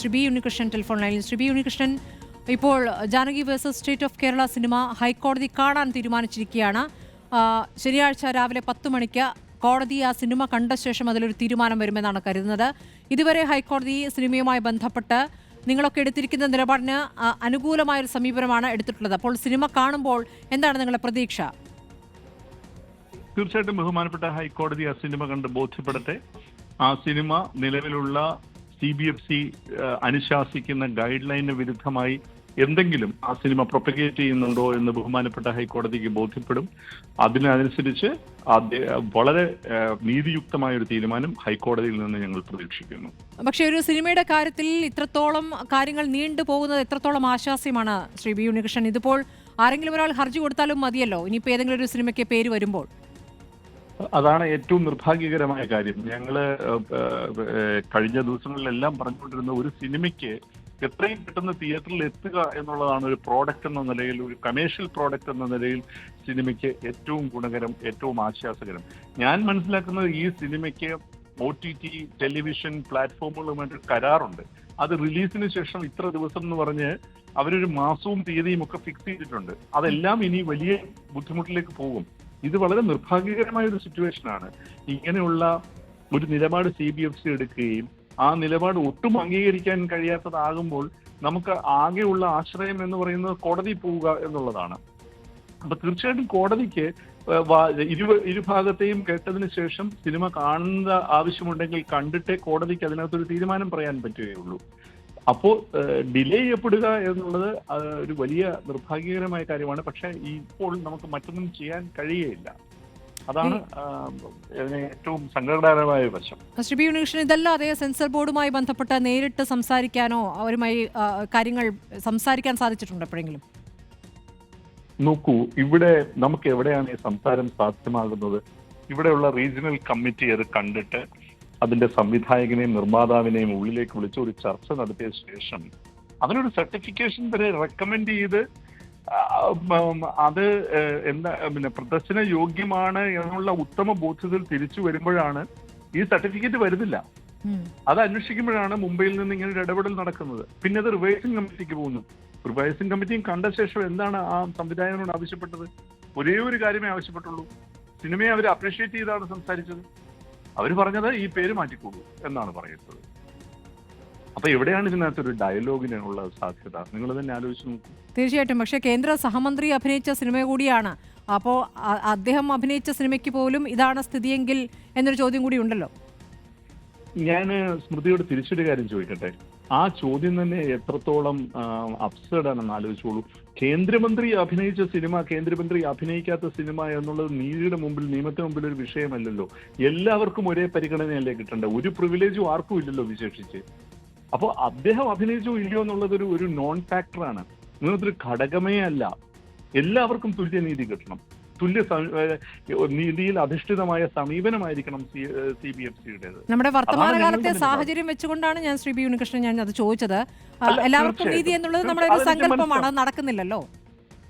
Shri B Unnikrishnan telephone ലൈനിൽ. Shri B Unnikrishnan ഇപ്പോൾ Janaki versus state of Kerala cinema ഹൈക്കോടതി കാണാൻ തീരുമാനിച്ചിരിക്കുകയാണ്. ശനിയാഴ്ച രാവിലെ പത്ത് മണിക്ക് കോടതി ആ സിനിമ കണ്ട ശേഷം അതിലൊരു തീരുമാനം വരുമെന്നാണ് കരുതുന്നത്. ഇതുവരെ ഹൈക്കോടതി സിനിമയുമായി ബന്ധപ്പെട്ട് നിങ്ങളൊക്കെ എടുത്തിരിക്കുന്ന നിലപാടിന് അനുകൂലമായ ഒരു സമീപനമാണ് എടുത്തിട്ടുള്ളത്. അപ്പോൾ സിനിമ കാണുമ്പോൾ എന്താണ് നിങ്ങളുടെ പ്രതീക്ഷ? തീർച്ചയായിട്ടും ബഹുമാനപ്പെട്ട ഹൈക്കോടതി ആ സിനിമ കണ്ട് ബോധ്യപ്പെടട്ടെ. ആ സിനിമ നിലവിലുള്ള സി ബി എഫ് സി അനുശാസിക്കുന്ന ഗൈഡ് ലൈനിന് വിരുദ്ധമായി എന്തെങ്കിലും ആ സിനിമ പ്രൊപ്പഗേറ്റ് ചെയ്യുന്നുണ്ടോ എന്ന് ബഹുമാനപ്പെട്ട ഹൈക്കോടതിക്ക് ബോധ്യപ്പെടും. അതിനനുസരിച്ച് വളരെ നീതിയുക്തമായ ഒരു തീരുമാനം ഹൈക്കോടതിയിൽ നിന്ന് ഞങ്ങൾ പ്രതീക്ഷിക്കുന്നു. പക്ഷേ ഒരു സിനിമയുടെ കാര്യത്തിൽ ഇത്രത്തോളം കാര്യങ്ങൾ നീണ്ടു പോകുന്നത് എത്രത്തോളം ആശ്വാസ്യമാണ് ശ്രീ ബി ഉണ്ണികൃഷ്ണൻ? ഇതിപ്പോൾ ആരെങ്കിലും ഒരാൾ ഹർജി കൊടുത്താലും മതിയല്ലോ. ഇനിയിപ്പോൾ ഏതെങ്കിലും ഒരു സിനിമയ്ക്ക് പേര് വരുമ്പോൾ. അതാണ് ഏറ്റവും നിർഭാഗ്യകരമായ കാര്യം. ഞങ്ങൾ കഴിഞ്ഞ ദിവസങ്ങളിലെല്ലാം പറഞ്ഞുകൊണ്ടിരുന്ന ഒരു സിനിമയ്ക്ക് എത്രയും പെട്ടെന്ന് തിയേറ്ററിൽ എത്തുക എന്നുള്ളതാണ് ഒരു പ്രോഡക്റ്റ് എന്ന നിലയിൽ ഒരു കമേഴ്ഷ്യൽ പ്രോഡക്റ്റ് എന്ന നിലയിൽ സിനിമയ്ക്ക് ഏറ്റവും ഗുണകരം ഏറ്റവും ആശ്വാസകരം. ഞാൻ മനസ്സിലാക്കുന്നത് ഈ സിനിമയ്ക്ക് ഒ ടി ടി ടെലിവിഷൻ പ്ലാറ്റ്ഫോമുകളുമായിട്ട് കരാറുണ്ട്. അത് റിലീസിന് ശേഷം ഇത്ര ദിവസം എന്ന് പറഞ്ഞ് അവരൊരു മാസവും തീയതിയും ഒക്കെ ഫിക്സ് ചെയ്തിട്ടുണ്ട്. അതെല്ലാം ഇനി വലിയ ബുദ്ധിമുട്ടിലേക്ക് പോകും. ഇത് വളരെ നിർഭാഗ്യകരമായ ഒരു സിറ്റുവേഷൻ ആണ്. ഇങ്ങനെയുള്ള ഒരു നിലപാട് സി ബി എഫ് സി എടുക്കുകയും ആ നിലപാട് ഒട്ടും അംഗീകരിക്കാൻ കഴിയാത്തതാകുമ്പോൾ നമുക്ക് ആകെയുള്ള ആശ്രയം എന്ന് പറയുന്നത് കോടതി പോവുക എന്നുള്ളതാണ്. അപ്പൊ തീർച്ചയായിട്ടും കോടതിക്ക് ഇരു ഇരുഭാഗത്തെയും കേട്ടതിന് ശേഷം സിനിമ കാണുന്ന ആവശ്യമുണ്ടെങ്കിൽ കണ്ടിട്ടേ കോടതിക്ക് അതിനകത്തൊരു തീരുമാനം പറയാൻ പറ്റുകയുള്ളൂ. അപ്പോൾ ഡിലേ ചെയ്യപ്പെടുക എന്നുള്ളത് ഒരു വലിയ നിർഭാഗ്യകരമായ കാര്യമാണ്. പക്ഷെ ഇപ്പോൾ നമുക്ക് മറ്റൊന്നും ചെയ്യാൻ കഴിയുകയില്ല അതാണ് ഏറ്റവും സങ്കടകരമായ വശം. ശ്രീ ബി ഉണ്ണികൃഷ്ണൻ ഇതല്ലാതെ സെൻസർ ബോർഡുമായി ബന്ധപ്പെട്ട് നേരിട്ട് സംസാരിക്കാനോ അവരുമായി കാര്യങ്ങൾ സംസാരിക്കാൻ സാധിച്ചിട്ടുണ്ട് എപ്പോഴെങ്കിലും? നോക്കൂ ഇവിടെ നമുക്ക് എവിടെയാണ് ഈ സംസാരം സാധ്യമാകുന്നത്? ഇവിടെയുള്ള റീജിയണൽ കമ്മിറ്റി അത് കണ്ടിട്ട് അതിന്റെ സംവിധായകനെയും നിർമ്മാതാവിനെയും ഉള്ളിലേക്ക് വിളിച്ച് ഒരു ചർച്ച നടത്തിയ ശേഷം അതിനൊരു സർട്ടിഫിക്കേഷൻ വരെ റെക്കമെൻഡ് ചെയ്ത് അത് എന്താ പിന്നെ പ്രദർശന യോഗ്യമാണ് എന്നുള്ള ഉത്തമ ബോധ്യത്തിൽ തിരിച്ചു വരുമ്പോഴാണ് ഈ സർട്ടിഫിക്കറ്റ് വരുന്നില്ല. അത് അന്വേഷിക്കുമ്പോഴാണ് മുംബൈയിൽ നിന്ന് ഇങ്ങനെ ഒരു ഇടപെടൽ നടക്കുന്നത്. പിന്നെ അത് റിവൈസിംഗ് കമ്മിറ്റിക്ക് പോകുന്നു. റിവൈസിംഗ് കമ്മിറ്റിയും കണ്ട ശേഷം എന്താണ് ആ സംവിധായകനോട് ആവശ്യപ്പെട്ടത്? ഒരേ ഒരു കാര്യമേ ആവശ്യപ്പെട്ടുള്ളൂ. സിനിമയെ അവർ അപ്രീഷിയേറ്റ് ചെയ്താണ് സംസാരിച്ചത്. അവർ പറഞ്ഞത് ഈ പേര് മാറ്റിക്കോളൂ എന്നാണ് പറയുന്നത്. അപ്പൊ എവിടെയാണ് ഇതിനകത്ത് ഒരു ഡയലോഗിനുള്ള സാധ്യത? നിങ്ങൾ തന്നെ ആലോചിച്ച് നോക്കൂ. തീർച്ചയായിട്ടും. പക്ഷെ കേന്ദ്ര സഹമന്ത്രി അഭിനയിച്ച സിനിമ കൂടിയാണ്. അപ്പോൾ അദ്ദേഹം അഭിനയിച്ച സിനിമയ്ക്ക് പോലും ഇതാണ് സ്ഥിതിയെങ്കിൽ എന്നൊരു ചോദ്യം കൂടി ഉണ്ടല്ലോ? ഞാൻ സ്മൃതിയോട് തിരിച്ചൊരു കാര്യം ചോദിക്കട്ടെ? ആ ചോദ്യം തന്നെ എത്രത്തോളം അപ്സേഡ് ആണെന്ന് ആലോചിച്ചോളൂ. കേന്ദ്രമന്ത്രി അഭിനയിച്ച സിനിമ കേന്ദ്രമന്ത്രി അഭിനയിക്കാത്ത സിനിമ എന്നുള്ളത് നീതിയുടെ മുമ്പിൽ നിയമത്തിന് മുമ്പിൽ ഒരു വിഷയമല്ലല്ലോ. എല്ലാവർക്കും ഒരേ പരിഗണനയല്ലേ കിട്ടേണ്ടത് ഒരു പ്രിവിലേജും ആർക്കും ഇല്ലല്ലോ വിശേഷിച്ച്. അപ്പോൾ അദ്ദേഹം അഭിനയിച്ചോ ഇല്ലയോ എന്നുള്ളത് ഒരു നോൺ ഫാക്ടറാണ് ഇങ്ങനത്തൊരു ഘടകമേ അല്ല. എല്ലാവർക്കും തുല്യനീതി കിട്ടണം. തുല്യ നീതിയിൽ അധിഷ്ഠിതമായ സമീപനമായിരിക്കണം സി ബി എഫ് സിയുടേത്. നമ്മുടെ വർത്തമാനകാലത്തെ സാഹചര്യം വെച്ചുകൊണ്ടാണ് ഞാൻ ശ്രീ ബി ഉണ്ണികൃഷ്ണൻ ഞാൻ അത് ചോദിച്ചത്. എല്ലാവർക്കും നീതി എന്നുള്ളത് നമ്മുടെ ഒരു സങ്കല്പമാണ് അത് നടക്കുന്നില്ലല്ലോ.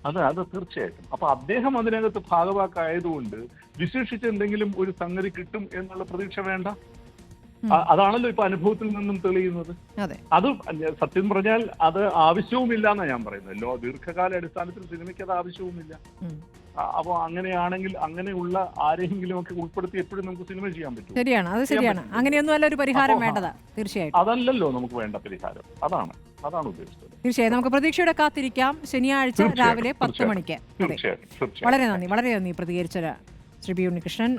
അതെ അതെ തീർച്ചയായിട്ടും. അപ്പൊ അദ്ദേഹം അതിനകത്ത് ഭാഗവാക്കായതുകൊണ്ട് വിശേഷിച്ച് എന്തെങ്കിലും ഒരു സംഗതി കിട്ടും എന്നുള്ള പ്രതീക്ഷ വേണ്ട? അതാണല്ലോ ഇപ്പൊ അനുഭവത്തിൽ നിന്നും തെളിയുന്നത്. അതെ. സത്യം പറഞ്ഞാൽ അത് ആവശ്യവുമില്ല എന്നാണ് ഞാൻ പറയുന്നത്. ലോ ദീർഘകാല അടിസ്ഥാനത്തിൽ സിനിമയ്ക്ക് അത് ആവശ്യവുമില്ല. അപ്പോൾ അങ്ങനെയാണെങ്കിൽ അങ്ങനെയുള്ള ആരെങ്കിലും ഒക്കെ ഉൾപ്പെടുത്തി എപ്പോഴും നമുക്ക് സിനിമ ചെയ്യാൻ പറ്റും. ശരിയാണ് അത് ശരിയാണ്. അങ്ങനെയൊന്നും അല്ല ഒരു പരിഹാരം വേണ്ടതാ തീർച്ചയായിട്ടും. അതല്ലല്ലോ നമുക്ക് വേണ്ട പരിഹാരം. അതാണ് അതാണ് ഉദ്ദേശിച്ചത്. തീർച്ചയായും. നമുക്ക് പ്രതീക്ഷയുടെ കാത്തിരിക്കാം. ശനിയാഴ്ച രാവിലെ പത്ത്. മണിക്ക്. വളരെ നന്ദി വളരെ നന്ദി. പ്രതികരിച്ച ശ്രീ പി ഉണ്ണികൃഷ്ണൻ.